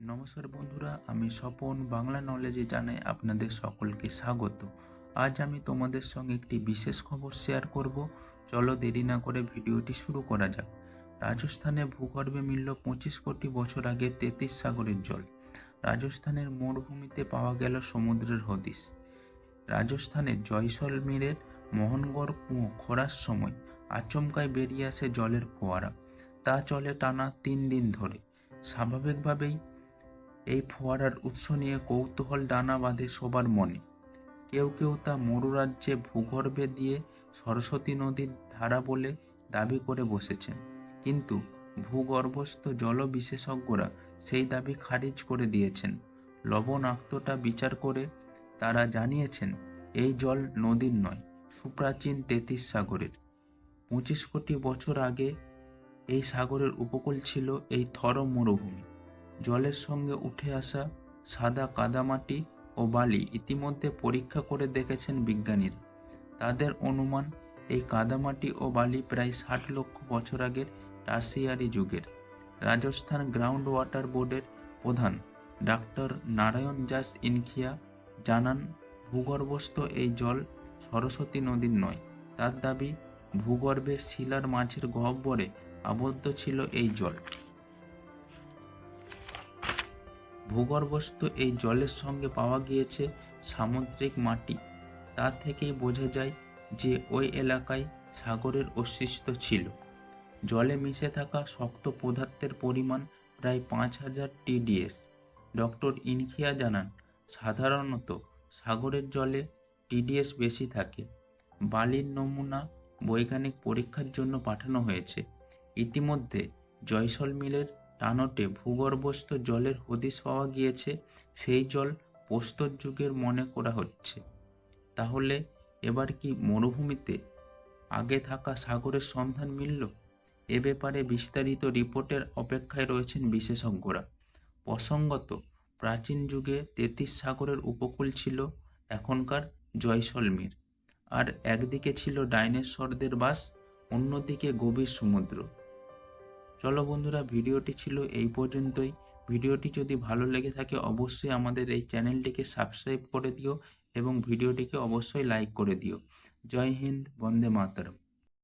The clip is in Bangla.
নমস্কার বন্ধুরা, আমি স্বপন বাংলা নলেজে জানাই আপনাদের সকলকে স্বাগত। আজ আমি তোমাদের সঙ্গে একটি বিশেষ খবর শেয়ার করব। চলো দেরি না করে ভিডিওটি শুরু করা যাক। রাজস্থানে ভূগর্ভে মিলল পঁচিশ কোটি বছর আগে তেতিস সাগরের জল। রাজস্থানের মরুভূমিতে পাওয়া গেল সমুদ্রের হদিশ। রাজস্থানের জয়সলমীরের মোহনগড় কুয়ো খরার সময় আচমকায় বেরিয়ে আসে জলের ফোয়ারা। তা চলে টানা তিন দিন ধরে। স্বাভাবিকভাবেই এই ফোয়ারার উৎস নিয়ে কৌতূহল দানা বাঁধে সবার মনে। কেউ কেউ তা মরুরাজ্যে ভূগর্ভে দিয়ে সরস্বতী নদীর ধারা বলে দাবি করে বসেছেন। কিন্তু ভূগর্ভস্থ জল বিশেষজ্ঞরা সেই দাবি খারিজ করে দিয়েছেন। লবণাক্তটা বিচার করে তারা জানিয়েছেন, এই জল নদীর নয়, সুপ্রাচীন তেতিস সাগরের। পঁচিশ কোটি বছর আগে এই সাগরের উপকূল ছিল এই থর মরুভূমি জলের সঙ্গে উঠে আসা সাদা কাদামাটি ও বালি ইতিমধ্যে পরীক্ষা করে দেখেছেন বিজ্ঞানীরা। তাদের অনুমান, এই কাদামাটি ও বালি প্রায় ষাট লক্ষ বছর আগের টার্সিয়ারি যুগের। রাজস্থান গ্রাউন্ড ওয়াটার বোর্ডের প্রধান ডাক্তার নারায়ণ জাস ইনখিয়া জানান, ভূগর্ভস্থ এই জল সরস্বতী নদীর নয়। তার দাবি, ভূগর্ভে শিলার মাঝের গহ্বরে আবদ্ধ ছিল এই জল। ভূগর্ভস্থ এই জলের সঙ্গে পাওয়া গিয়েছে সামুদ্রিক মাটি। তা থেকেই বোঝা যায় যে ওই এলাকায় সাগরের অস্তিত্ব ছিল। জলে মিশে থাকা শক্ত পদার্থের পরিমাণ প্রায় পাঁচ হাজার টিডিএস। ডক্টর ইনখিয়া জানান, সাধারণত সাগরের জলে টিডিএস বেশি থাকে। বালির নমুনা বৈজ্ঞানিক পরীক্ষার জন্য পাঠানো হয়েছে। ইতিমধ্যে জয়সলমীরের টানটে ভূগর্ভস্থ জলের হদিস পাওয়া গিয়েছে, সেই জল প্রস্তর যুগের মনে করা হচ্ছে। তাহলে এবার কি মরুভূমিতে আগে থাকা সাগরের সন্ধান মিলল? এ ব্যাপারে বিস্তারিত রিপোর্টের অপেক্ষায় রয়েছেন বিশেষজ্ঞরা। প্রসঙ্গত, প্রাচীন যুগে তেতিস সাগরের উপকূল ছিল এখনকার জয়সলমীর। আর একদিকে ছিল ডাইনোসরদের বাস, অন্যদিকে গভীর সমুদ্র। চলো বন্ধুরা, ভিডিওটি ছিল এই পর্যন্তই। ভিডিওটি যদি ভালো লেগে থাকে, অবশ্যই আমাদের এই চ্যানেলটিকে সাবস্ক্রাইব করে দিও এবং ভিডিওটিকে অবশ্যই লাইক করে দিও। জয় হিন্দ, বন্দে মাতরম।